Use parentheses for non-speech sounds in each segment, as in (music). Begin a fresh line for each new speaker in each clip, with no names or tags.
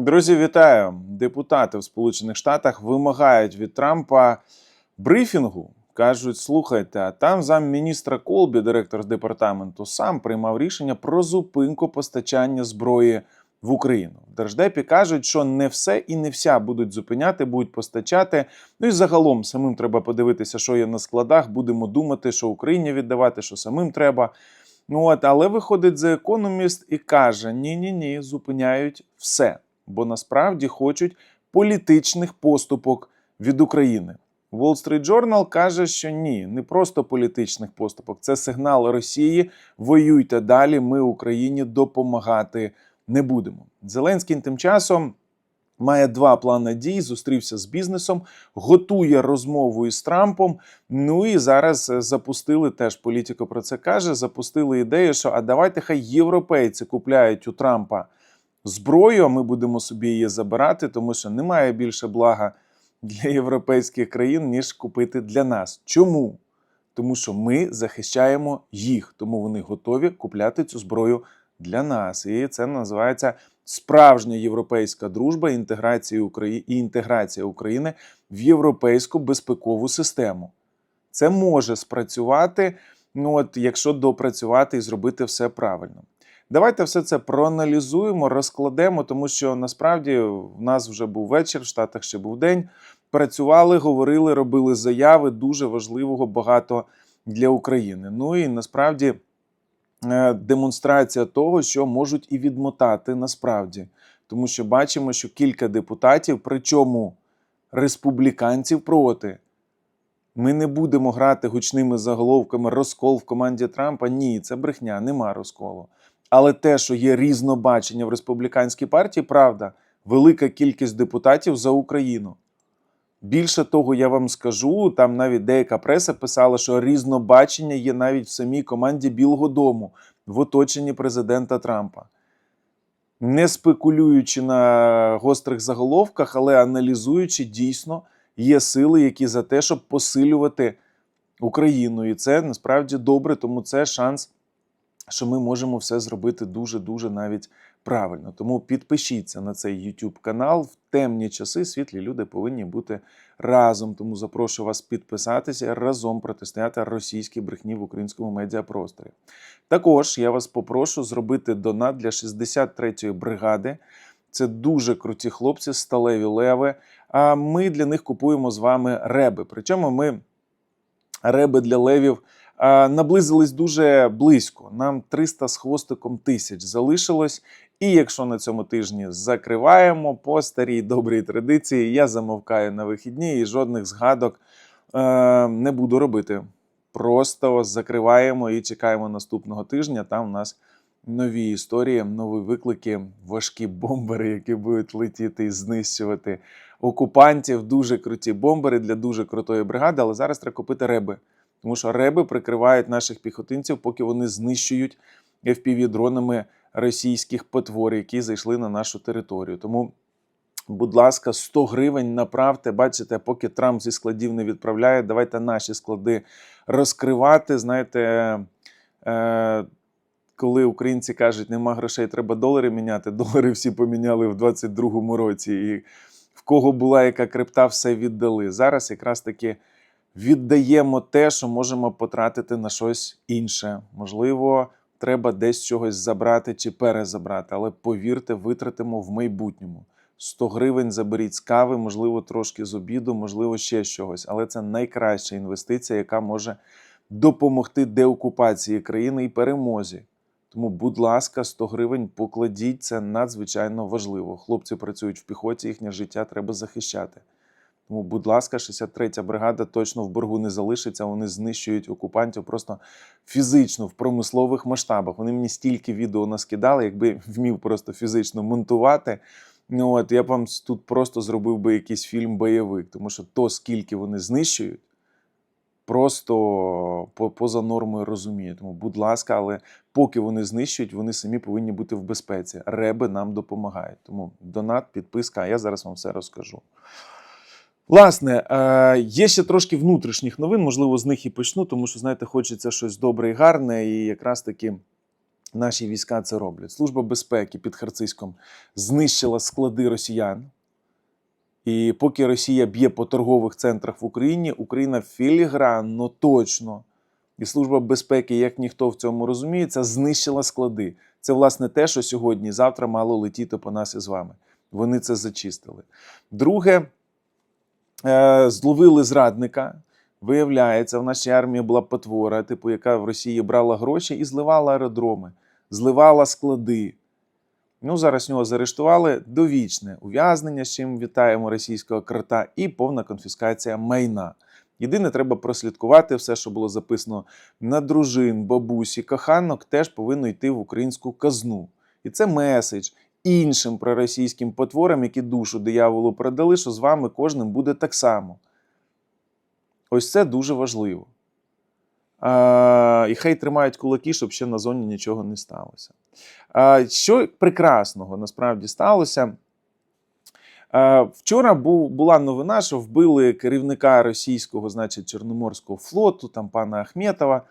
Друзі, вітаю! Депутати в Сполучених Штатах вимагають від Трампа брифінгу. Кажуть, слухайте, а там замміністра Колбі, директор департаменту, сам приймав рішення про зупинку постачання зброї в Україну. В Держдепі кажуть, що не все і не вся будуть зупиняти, будуть постачати. Ну і загалом самим треба подивитися, що є на складах. Будемо думати, що Україні віддавати, що самим треба. Ну от, але виходить The Economist і каже: ні, ні, ні, зупиняють все, бо насправді хочуть політичних поступок від України. Wall Street Journal каже, що ні, не просто політичних поступок, це сигнал Росії. Воюйте далі. Ми Україні допомагати не будемо. Зеленський тим часом. Має два плани дій, зустрівся з бізнесом, готує розмову із Трампом. Ну і зараз е, запустили теж політико про це каже. Запустили ідею, що а давайте хай європейці купляють у Трампа зброю, а ми будемо собі її забирати, тому що немає більше блага для європейських країн, ніж купити для нас. Чому? Тому що ми захищаємо їх, тому вони готові купляти цю зброю для нас. І це називається справжня європейська дружба інтеграція України і інтеграція України в європейську безпекову систему. Це може спрацювати, ну от якщо допрацювати і зробити все правильно. Давайте все це проаналізуємо, розкладемо, тому що насправді в нас вже був вечір, в Штатах ще був день. Працювали, говорили, робили заяви дуже важливого багато для України. Ну і насправді е, демонстрація того, що можуть і відмотати насправді, тому що бачимо, що кілька депутатів, причому республіканців проти. Ми не будемо грати гучними заголовками розкол в команді Трампа. Ні, це брехня, нема розколу. Але те, що є різнобачення в республіканській партії, правда, велика кількість депутатів за Україну. Більше того, я вам скажу, там навіть деяка преса писала, що різнобачення є навіть в самій команді Білого Дому в оточенні президента Трампа. Не спекулюючи на гострих заголовках, але аналізуючи, дійсно є сили, які за те, щоб посилювати Україну. І це насправді добре, тому це шанс що ми можемо все зробити дуже-дуже навіть правильно. Тому підпишіться на цей YouTube канал. В темні часи світлі люди повинні бути разом. Тому запрошую вас підписатися разом протистояти російській брехні в українському медіапросторі. Також я вас попрошу зробити донат для 63-ї бригади. Це дуже круті хлопці, сталеві леви. А ми для них купуємо з вами реби. Причому ми реби для левів наблизились дуже близько. Нам 300 з хвостиком тисяч залишилось. І якщо на цьому тижні закриваємо по старій добрій традиції, я замовкаю на вихідні і жодних згадок е, не буду робити. Просто закриваємо і чекаємо наступного тижня. Там у нас нові історії, нові виклики, важкі бомбери, які будуть летіти і знищувати окупантів. Дуже круті бомбери для дуже крутої бригади. Але зараз треба купити реби. Тому що реби прикривають наших піхотинців, поки вони знищують FPV-дронами російських потвор, які зайшли на нашу територію. Тому, будь ласка, 100 гривень направте. Бачите, поки Трамп зі складів не відправляє, давайте наші склади розкривати. Знаєте, е, коли українці кажуть, нема грошей, треба долари міняти. Долари всі поміняли в 22-му році. І в кого була яка крипта, все віддали. Зараз якраз таки віддаємо те, що можемо потратити на щось інше. Можливо, треба десь чогось забрати чи перезабрати, але повірте, витратимо в майбутньому. 100 гривень заберіть з кави, можливо, трошки з обіду, можливо, ще чогось. Але це найкраща інвестиція, яка може допомогти деокупації країни і перемозі. Тому, будь ласка, 100 гривень покладіть, це надзвичайно важливо. Хлопці працюють в піхоті, їхнє життя треба захищати. Тому, будь ласка, 63-я бригада точно в боргу не залишиться. Вони знищують окупантів просто фізично в промислових масштабах. Вони мені стільки відео наскидали, якби вмів просто фізично монтувати. Ну от я б вам тут просто зробив би якийсь фільм бойовик, тому що то, скільки вони знищують, просто поза нормою розуміє. Тому, будь ласка, але поки вони знищують, вони самі повинні бути в безпеці. Реби нам допомагають. Тому донат, підписка, а я зараз вам все розкажу. Власне, е, є ще трошки внутрішніх новин, можливо, з них і почну, тому що, знаєте, хочеться щось добре і гарне, і якраз таки наші війська це роблять. Служба безпеки під Харцизьком знищила склади росіян. І поки Росія б'є по торгових центрах в Україні, Україна філігранно точно. І Служба безпеки, як ніхто в цьому розуміється, знищила склади. Це, власне, те, що сьогодні, завтра мало летіти по нас із вами. Вони це зачистили. Друге, зловили зрадника. Виявляється, в нашій армії була потвора, типу, яка в Росії брала гроші і зливала аеродроми, зливала склади. Ну, зараз нього заарештували довічне ув'язнення, з чим вітаємо російського крота, і повна конфіскація майна. Єдине, треба прослідкувати все, що було записано на дружин, бабусі, коханок, теж повинно йти в українську казну. І це меседж іншим проросійським потворам, які душу дияволу продали, що з вами кожним буде так само. Ось це дуже важливо. А, і хай тримають кулаки, щоб ще на зоні нічого не сталося. А, що прекрасного насправді сталося? А, вчора був, була новина, що вбили керівника російського, значить, Чорноморського флоту, там пана Ахметова.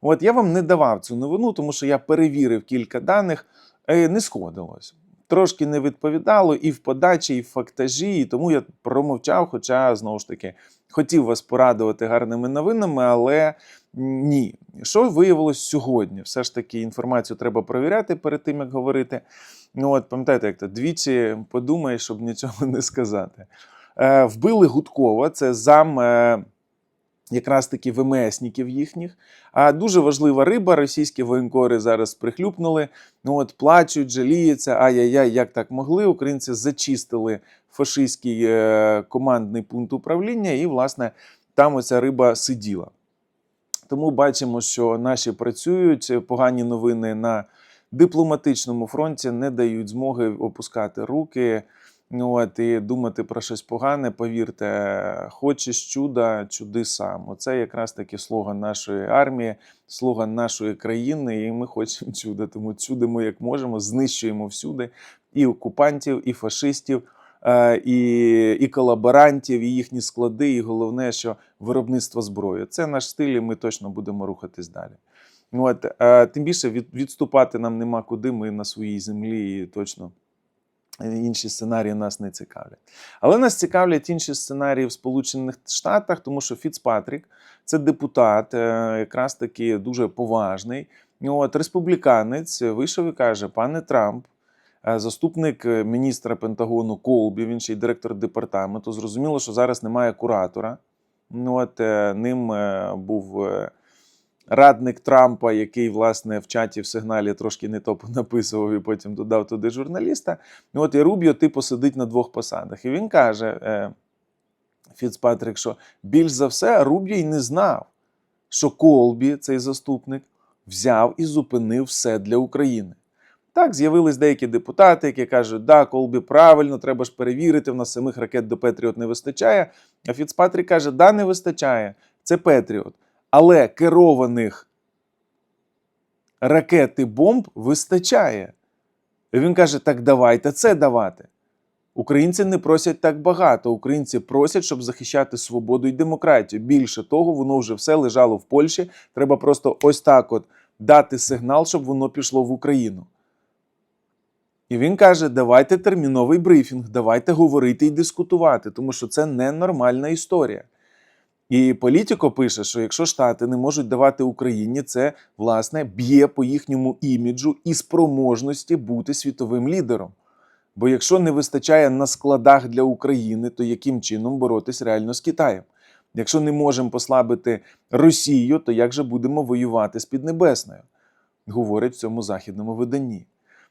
От я вам не давав цю новину, тому що я перевірив кілька даних, е, не сходилось. Трошки не відповідало і в подачі, і в фактажі, і тому я промовчав, хоча знову ж таки хотів вас порадувати гарними новинами, але ні. Що виявилось сьогодні? Все ж таки інформацію треба перевіряти перед тим, як говорити. Ну, от пам'ятаєте, як то двічі подумай, щоб нічого (laughs) не сказати. Е, вбили Гудкова, це зам. Е, Якраз таки ВМСників їхніх. А дуже важлива риба, російські воєнкори зараз прихлюпнули. Ну от плачуть, жаліються. Ай-яй-яй, як так могли. Українці зачистили фашистський е, командний пункт управління, і, власне, там оця риба сиділа. Тому бачимо, що наші працюють. Погані новини на дипломатичному фронті не дають змоги опускати руки. Ну, от, і думати про щось погане, повірте, хочеш чуда, чуди сам. Оце якраз таки слоган нашої армії, слоган нашої країни, і ми хочемо чуда. Тому чудимо як можемо, знищуємо всюди і окупантів, і фашистів, е, і, і колаборантів, і їхні склади. І головне, що виробництво зброї. Це наш стиль, і ми точно будемо рухатись далі. Ну, от, е, Тим більше від, відступати нам нема куди. Ми на своїй землі і точно. Інші сценарії нас не цікавлять. Але нас цікавлять інші сценарії в Сполучених Штатах, тому що Фіцпатрік це депутат, е, якраз таки дуже поважний. От республіканець вийшов і каже: пане Трамп, е, заступник міністра Пентагону Колбі, він ще й директор департаменту. Зрозуміло, що зараз немає куратора. Ну, от е, ним був радник Трампа, який, власне, в чаті в сигналі трошки не то написував і потім додав туди журналіста. От і Рубіо, типу, сидить на двох посадах. І він каже, е, Фіцпатрік, що більш за все Рубіо й не знав, що Колбі, цей заступник, взяв і зупинив все для України. Так, з'явились деякі депутати, які кажуть, да, Колбі правильно, треба ж перевірити, в нас самих ракет до Петріот не вистачає. А Фіцпатрік каже, да, не вистачає. Це Петріот. Але керованих ракет і бомб вистачає. І він каже: так давайте це давати. Українці не просять так багато. Українці просять, щоб захищати свободу і демократію. Більше того, воно вже все лежало в Польщі. Треба просто ось так от дати сигнал, щоб воно пішло в Україну. І він каже: давайте терміновий брифінг, давайте говорити і дискутувати, тому що це ненормальна історія. І Політіко пише, що якщо Штати не можуть давати Україні, це власне б'є по їхньому іміджу і спроможності бути світовим лідером. Бо якщо не вистачає на складах для України, то яким чином боротись реально з Китаєм? Якщо не можемо послабити Росію, то як же будемо воювати з Піднебесною? Говорить в цьому західному виданні.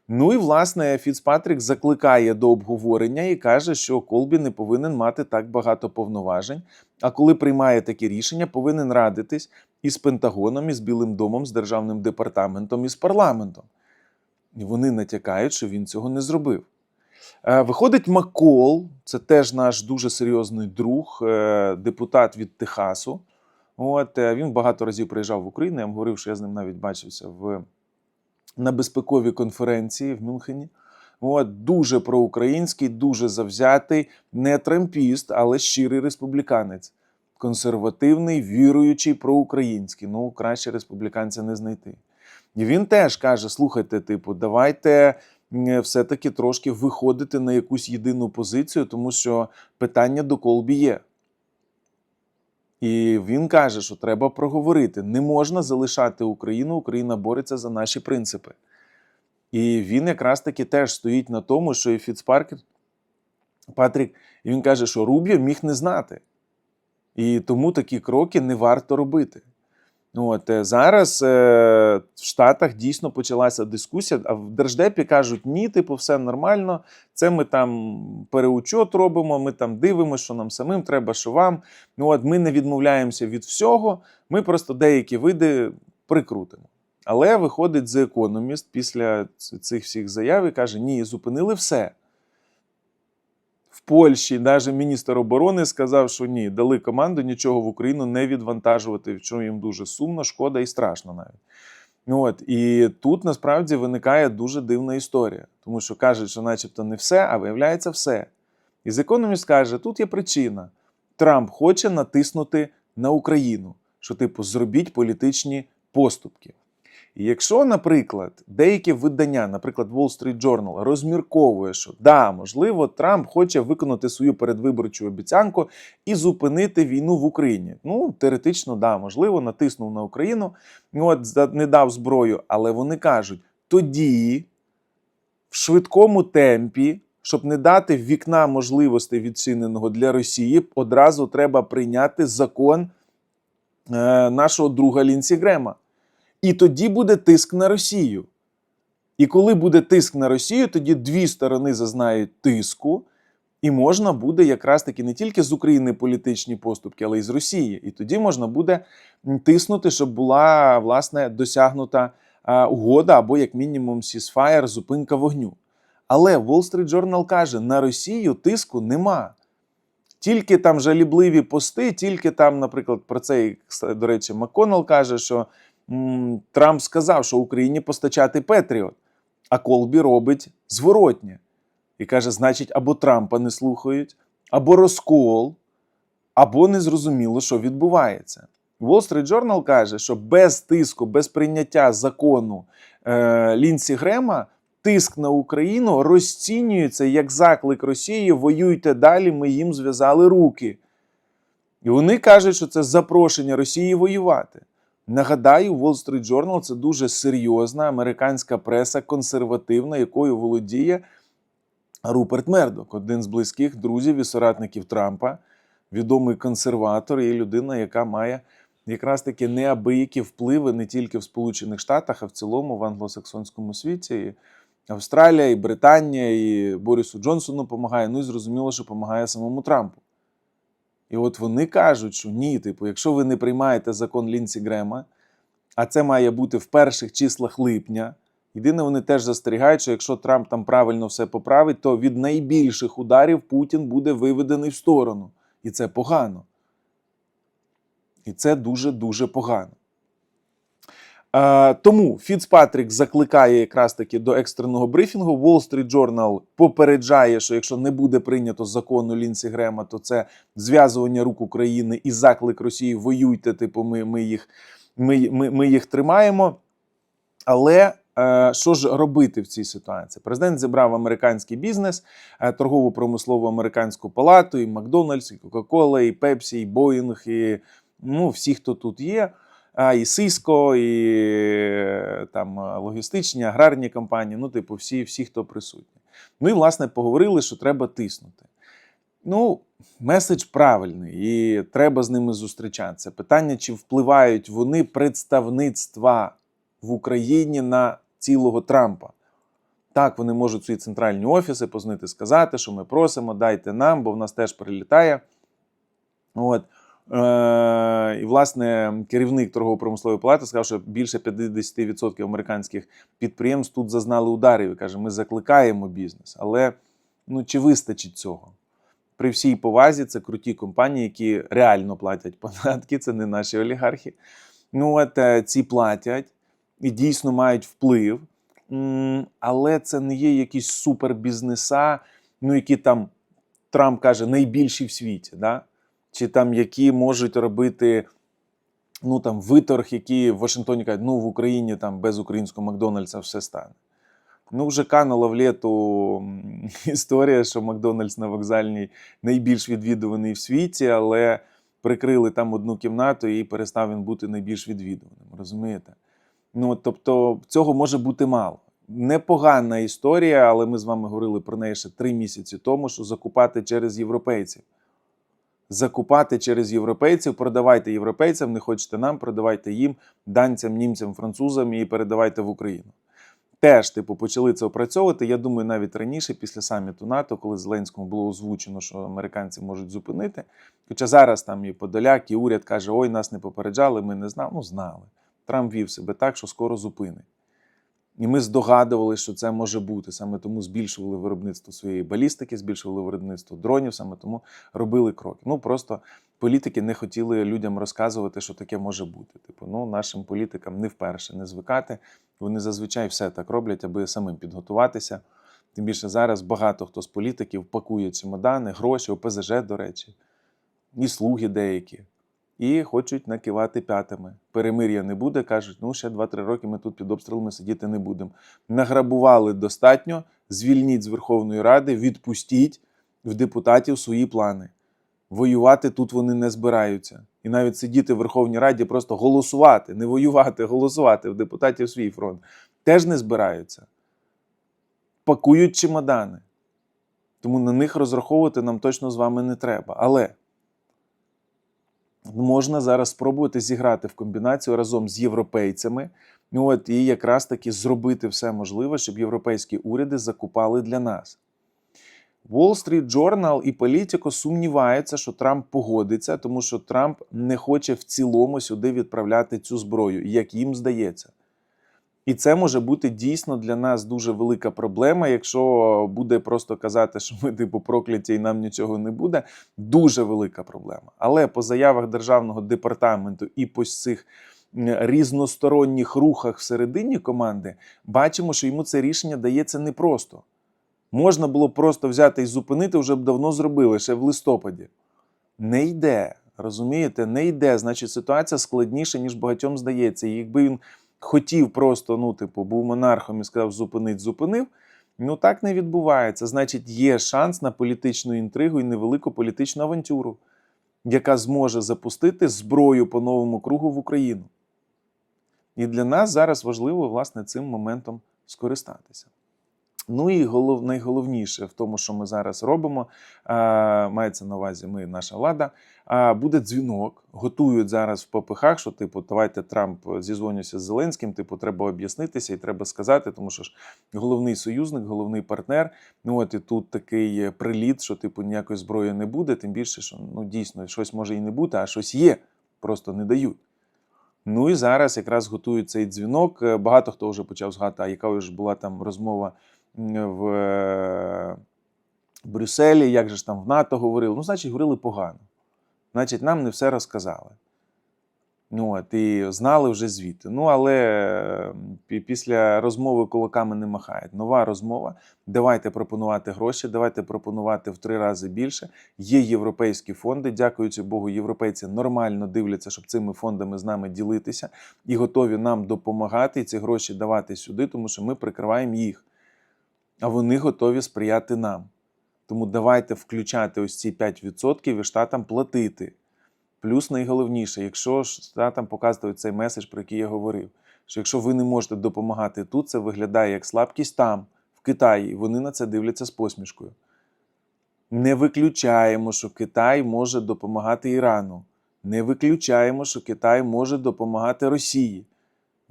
Ну і власне Фіцпатрік закликає до обговорення і каже, що Колбі не повинен мати так багато повноважень. А коли приймає такі рішення, повинен радитись із Пентагоном, із Білим домом, з державним департаментом і з парламентом. І вони натякають, що він цього не зробив. Е, виходить Макол, це теж наш дуже серйозний друг, е, депутат від Техасу. От е, він багато разів приїжджав в Україну. Я вам говорив, що я з ним навіть бачився в на безпековій конференції в Мюнхені. От, Дуже проукраїнський, дуже завзятий, не трампіст, але щирий республіканець. Консервативний, віруючий, проукраїнський. Ну, краще республіканця не знайти. І він теж каже: слухайте, типу, давайте все-таки трошки виходити на якусь єдину позицію, тому що питання до Колбі є. І він каже, що треба проговорити. Не можна залишати Україну, Україна бореться за наші принципи. І він якраз таки теж стоїть на тому, що і Фіцпаркер, Патрік, і він каже, що Рубіо міг не знати. І тому такі кроки не варто робити. От, е, зараз е, в Штатах дійсно почалася дискусія, а в Держдепі кажуть, ні, типу, все нормально, це ми там переучот робимо, ми там дивимося, що нам самим треба, що вам. Ну, от, ми не відмовляємося від всього, ми просто деякі види прикрутимо. Але виходить The Economist після цих всіх заяв і каже: ні, зупинили все. В Польщі навіть міністр оборони сказав, що ні, дали команду нічого в Україну не відвантажувати, в чому їм дуже сумно, шкода і страшно навіть. Ну, От, і тут насправді виникає дуже дивна історія, тому що кажуть, що начебто не все, а виявляється все. І з Economist каже, тут є причина. Трамп хоче натиснути на Україну, що, типу, зробіть політичні поступки. І якщо, наприклад, деякі видання, наприклад, Wall Street Journal, розмірковує, що да, можливо, Трамп хоче виконати свою передвиборчу обіцянку і зупинити війну в Україні. Ну, теоретично, да, можливо, натиснув на Україну, ну, от не дав зброю, але вони кажуть, тоді в швидкому темпі, щоб не дати вікна можливостей відчиненого для Росії, одразу треба прийняти закон е, нашого друга Лінсі Грема. І тоді буде тиск на Росію. І коли буде тиск на Росію, тоді дві сторони зазнають тиску, і можна буде якраз таки не тільки з України політичні поступки, але й з Росії. І тоді можна буде тиснути, щоб була власне досягнута угода або, як мінімум, сісфаєр, зупинка вогню. Але Wall Street Journal каже: на Росію тиску нема. Тільки там жалібливі пости, тільки там, наприклад, про це, до речі, МакКоннелл каже, що Трамп сказав, що Україні постачати Петріот, а Колбі робить зворотнє. І каже: значить, або Трампа не слухають, або розкол, або незрозуміло, що відбувається. Wall Street Journal каже, що без тиску, без прийняття закону е, Лінсі Грема тиск на Україну розцінюється як заклик Росії: воюйте далі, ми їм зв'язали руки. І вони кажуть, що це запрошення Росії воювати. Нагадаю, Wall Street Journal це дуже серйозна американська преса, консервативна, якою володіє Руперт Мердок, один з близьких друзів і соратників Трампа, відомий консерватор і людина, яка має якраз таки неабиякі впливи не тільки в Сполучених Штатах, а в цілому в англосаксонському світі. І Австралія, і Британія, і Борису Джонсону допомагає. Ну і зрозуміло, що допомагає самому Трампу. І от вони кажуть, що ні, типу, якщо ви не приймаєте закон Лінсі Грема, а це має бути в перших числах липня. Єдине, вони теж застерігають, що якщо Трамп там правильно все поправить, то від найбільших ударів Путін буде виведений в сторону. І це погано. І це дуже-дуже погано. Е, тому Фіцпатрік закликає якраз таки до екстреного брифінгу. Wall Street Journal попереджає, що якщо не буде прийнято закону Лінсі Грема, то це зв'язування рук України і заклик Росії воюйте, типу, ми, ми, їх, ми, ми, ми їх тримаємо. Але е, що ж робити в цій ситуації? Президент зібрав американський бізнес, е, торгово-промислову американську палату, і Макдональдс, і Кока-Кола, і Пепсі, і Боїнг, і ну, всі, хто тут є. І Сиско, і е, там е, логістичні, аграрні компанії, ну, типу, всі, всі, хто присутні. Ну і власне поговорили, що треба тиснути. Ну, меседж правильний, і треба з ними зустрічатися. Питання, чи впливають вони представництва в Україні на цілого Трампа. Так, вони можуть свої центральні офіси познати, сказати, що ми просимо, дайте нам, бо в нас теж прилітає. От. Е, і, власне, керівник торгово-промислової палати сказав, що більше 50% американських підприємств тут зазнали ударів. І каже, ми закликаємо бізнес. Але ну, чи вистачить цього? При всій повазі це круті компанії, які реально платять податки, це не наші олігархи. Ну, от е, ці платять і дійсно мають вплив. Але це не є якісь супербізнеса, ну, які там Трамп каже, найбільші в світі. Да? Чи там які можуть робити ну там виторг, які в Вашингтоні кажуть, ну в Україні там без українського Макдональдса все стане. Ну, вже канула в літу (laughs) історія, що Макдональдс на вокзальній найбільш відвідуваний в світі, але прикрили там одну кімнату і перестав він бути найбільш відвідуваним. Розумієте? Ну, тобто, цього може бути мало. Непогана історія, але ми з вами говорили про неї ще три місяці тому, що закупати через європейців. Закупати через європейців, продавайте європейцям, не хочете нам, продавайте їм, данцям, німцям, французам і передавайте в Україну. Теж, типу, почали це опрацьовувати. Я думаю, навіть раніше, після саміту НАТО, коли Зеленському було озвучено, що американці можуть зупинити. Хоча зараз там і Подоляк, і уряд каже: ой, нас не попереджали, ми не знали. Ну, знали. Трамп вів себе так, що скоро зупинить. І ми здогадували, що це може бути. Саме тому збільшували виробництво своєї балістики, збільшували виробництво дронів, саме тому робили кроки. Ну просто політики не хотіли людям розказувати, що таке може бути. Типу, ну нашим політикам не вперше не звикати. Вони зазвичай все так роблять, аби самим підготуватися. Тим більше зараз багато хто з політиків пакує чемодани, гроші, ОПЗЖ, до речі, і слуги деякі. І хочуть накивати п'ятами. Перемир'я не буде, кажуть, ну ще 2-3 роки ми тут під обстрілами сидіти не будемо. Награбували достатньо, звільніть з Верховної Ради, відпустіть в депутатів свої плани. Воювати тут вони не збираються. І навіть сидіти в Верховній Раді, просто голосувати, не воювати, голосувати в депутатів свій фронт. Теж не збираються. Пакують чемодани. Тому на них розраховувати нам точно з вами не треба. Але можна зараз спробувати зіграти в комбінацію разом з європейцями. От і якраз таки зробити все можливе, щоб європейські уряди закупали для нас. Wall Street Journal і Politico сумніваються, що Трамп погодиться, тому що Трамп не хоче в цілому сюди відправляти цю зброю, як їм здається. І це може бути дійсно для нас дуже велика проблема, якщо буде просто казати, що ми типу прокляті і нам нічого не буде. Дуже велика проблема. Але по заявах державного департаменту і по цих різносторонніх рухах всередині команди бачимо, що йому це рішення дається непросто. Можна було просто взяти і зупинити, вже б давно зробили, ще в листопаді. Не йде. Розумієте, не йде. Значить, ситуація складніша, ніж багатьом здається. І якби він хотів просто, ну, типу, був монархом і сказав зупинить, зупинив. Ну так не відбувається. Значить, є шанс на політичну інтригу і невелику політичну авантюру, яка зможе запустити зброю по новому кругу в Україну. І для нас зараз важливо, власне, цим моментом скористатися. Ну і голов, найголовніше в тому, що ми зараз робимо, а, мається на увазі ми, наша влада. А буде дзвінок, готують зараз в попихах, що типу, давайте Трамп зізвонюся з Зеленським. Типу, треба об'яснитися і треба сказати, тому що ж головний союзник, головний партнер. Ну от і тут такий приліт, що типу ніякої зброї не буде. Тим більше, що ну дійсно щось може і не бути, а щось є, просто не дають. Ну і зараз якраз готують цей дзвінок. Е, Багато хто вже почав згадати, а яка ж була там розмова в е, Брюсселі, як же ж там в НАТО говорили. Ну, значить, говорили погано. Значить, нам не все розказали. Ну, от, і знали вже звідти. Ну, але е, після розмови кулаками не махають. Нова розмова. Давайте пропонувати гроші, давайте пропонувати в три рази більше. Є європейські фонди. Дякуючи Богу, європейці нормально дивляться, щоб цими фондами з нами ділитися і готові нам допомагати і ці гроші давати сюди, тому що ми прикриваємо їх. А вони готові сприяти нам. Тому давайте включати ось ці 5% і штатам платити. Плюс найголовніше, якщо штатам показують цей меседж, про який я говорив, що якщо ви не можете допомагати тут, це виглядає як слабкість там, в Китаї, і вони на це дивляться з посмішкою. Не виключаємо, що Китай може допомагати Ірану. Не виключаємо, що Китай може допомагати Росії.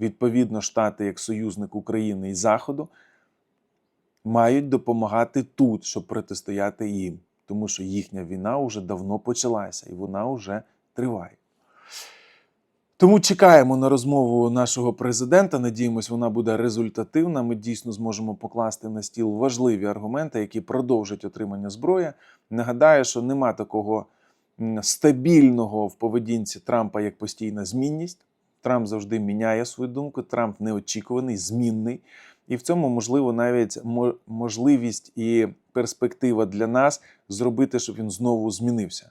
Відповідно, Штати, як союзник України і Заходу, мають допомагати тут, щоб протистояти їм. Тому що їхня війна вже давно почалася і вона вже триває. Тому чекаємо на розмову нашого президента. Надіємось, вона буде результативна. Ми дійсно зможемо покласти на стіл важливі аргументи, які продовжать отримання зброї. Нагадаю, що нема такого стабільного в поведінці Трампа як постійна змінність. Трамп завжди міняє свою думку. Трамп неочікуваний, змінний. І в цьому можливо навіть мо- можливість і перспектива для нас зробити, щоб він знову змінився.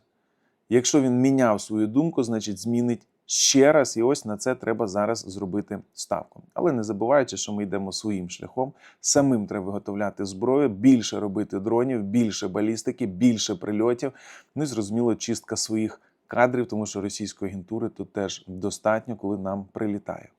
Якщо він міняв свою думку, значить змінить ще раз, і ось на це треба зараз зробити ставку. Але не забуваючи, що ми йдемо своїм шляхом. Самим треба виготовляти зброю, більше робити дронів, більше балістики, більше прильотів. Ну і зрозуміло, чистка своїх кадрів, тому що російської агентури тут теж достатньо, коли нам прилітає.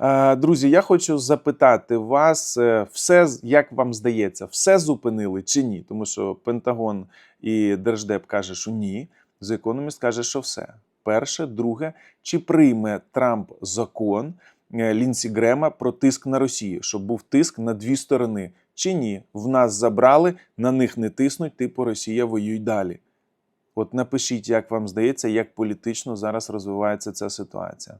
Е, Друзі, я хочу запитати вас, е, все як вам здається, все зупинили чи ні? Тому що Пентагон і Держдеп каже, що ні. The Economist каже, що все. Перше, друге, чи прийме Трамп закон е, Лінсі Грема про тиск на Росію, щоб був тиск на дві сторони? Чи ні? В нас забрали, на них не тиснуть, типу Росія воюй далі. От напишіть, як вам здається, як політично зараз розвивається ця ситуація.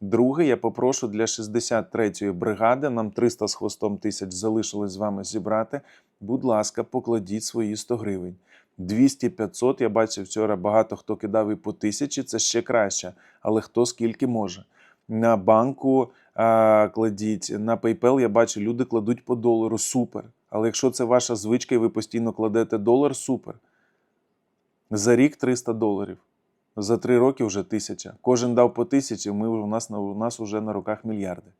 Друге, я попрошу для 63-ї бригади, нам 300 з хвостом тисяч залишилось з вами зібрати. Будь ласка, покладіть свої 100 гривень. 200-500, я бачив вчора багато хто кидав і по тисячі, це ще краще, але хто скільки може. На банку а, кладіть, на PayPal я бачу, люди кладуть по долару, супер. Але якщо це ваша звичка і ви постійно кладете долар, супер. За рік 300 доларів. За три роки вже тисяча. Кожен дав по тисячі, ми у нас, у нас вже на руках мільярди.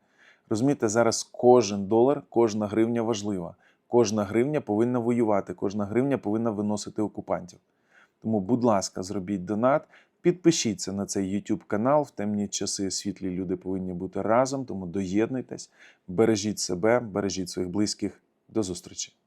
Розумієте, зараз кожен долар, кожна гривня важлива. Кожна гривня повинна воювати, кожна гривня повинна виносити окупантів. Тому, будь ласка, зробіть донат, підпишіться на цей YouTube канал. В темні часи світлі люди повинні бути разом, тому доєднуйтесь, бережіть себе, бережіть своїх близьких. До зустрічі!